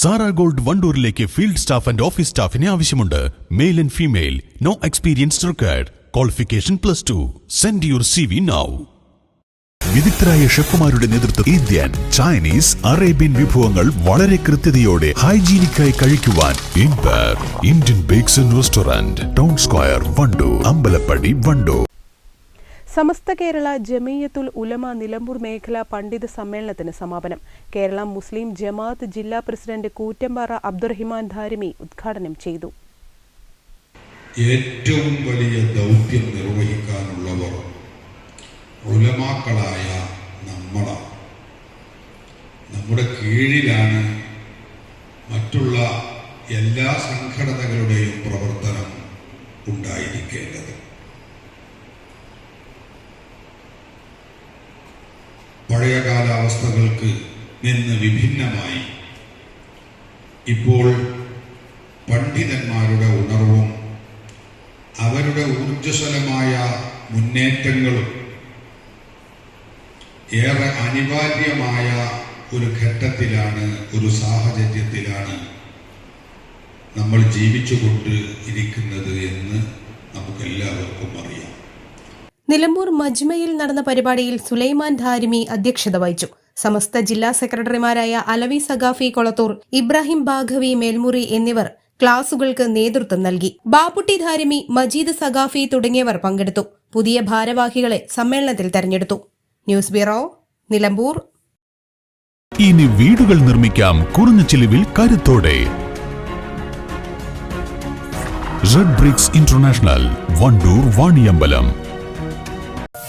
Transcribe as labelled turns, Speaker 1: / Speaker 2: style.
Speaker 1: Sara gold വണ്ടൂരിലേക്ക് field staff and office സ്റ്റാഫിനെ ആവശ്യമുണ്ട്. Male and female. No experience required. Qualification plus two. Send your C V now വിദഗ്ധരായ ഷെഫുമാരുടെ നേതൃത്വം Indian Chinese Arabian വിഭവങ്ങൾ വളരെ കൃത്യതയോടെ ഹൈജീനിക്കായി കഴിക്കുവാൻ ഇൻപർ Indian bakes and restaurant. Town square Wandoor. Ambalappadi Wandoor.
Speaker 2: Samastha Kerala Jamiyyathul Ulama Nilambur മേഖലാ പണ്ഡിത സമ്മേളനത്തിന് സമാപനം. കേരള മുസ്ലിം ജമാഅത്ത് ജില്ലാ പ്രസിഡന്റ് കൂറ്റമ്പാറ അബ്ദുറഹിമാൻ ധാരിമി ഉദ്ഘാടനം ചെയ്തു.
Speaker 3: ഏറ്റവും വലിയ ദൗത്യം നിർവഹിക്കാനുള്ളവർ ഉലമാക്കളായ നമ്മളാണ്. നമ്മുടെ കീഴിലാണ് മറ്റുള്ള എല്ലാ സംഘടനകളുടെയും പ്രവർത്തനം ഉണ്ടായിരിക്കേണ്ടത്. പഴയ കാലാവസ്ഥകൾക്ക് നിന്ന് വിഭിന്നമായി. ഇപ്പോൾ പണ്ഡിതന്മാരുടെ ഉണർവും അവരുടെ ഊർജസ്വലമായ മുന്നേറ്റങ്ങളും ഏറെ അനിവാര്യമായ ഒരു ഘട്ടത്തിലാണ് ഒരു സാഹചര്യത്തിലാണ് നമ്മൾ ജീവിച്ചുകൊണ്ട് ഇരിക്കുന്നത് എന്ന് നമുക്കെല്ലാവർക്കും അറിയാം.
Speaker 4: നിലമ്പൂർ മജ്മയിൽ നടന്ന പരിപാടിയിൽ സുലൈമാൻ ധാരിമി അധ്യക്ഷത വഹിച്ചു. സമസ്ത ജില്ലാ സെക്രട്ടറിമാരായ അലവി സഗാഫി കൊളത്തൂർ ഇബ്രാഹിം ബാഘവി മേൽമുറി എന്നിവർ ക്ലാസുകൾക്ക് നേതൃത്വം നൽകി. ബാപ്പുട്ടി ധാരിമി മജീദ് സഗാഫി തുടങ്ങിയവർ പങ്കെടുത്തു. പുതിയ ഭാരവാഹികളെ സമ്മേളനത്തിൽ തെരഞ്ഞെടുത്തു. News bureau Nilambur.
Speaker 1: ഇനി വീടുകൾ നിർമ്മിക്കാം കുറഞ്ഞ ചിലവിൽ കരുത്തോടെ. Red bricks international Wandoor Vaniyambalam.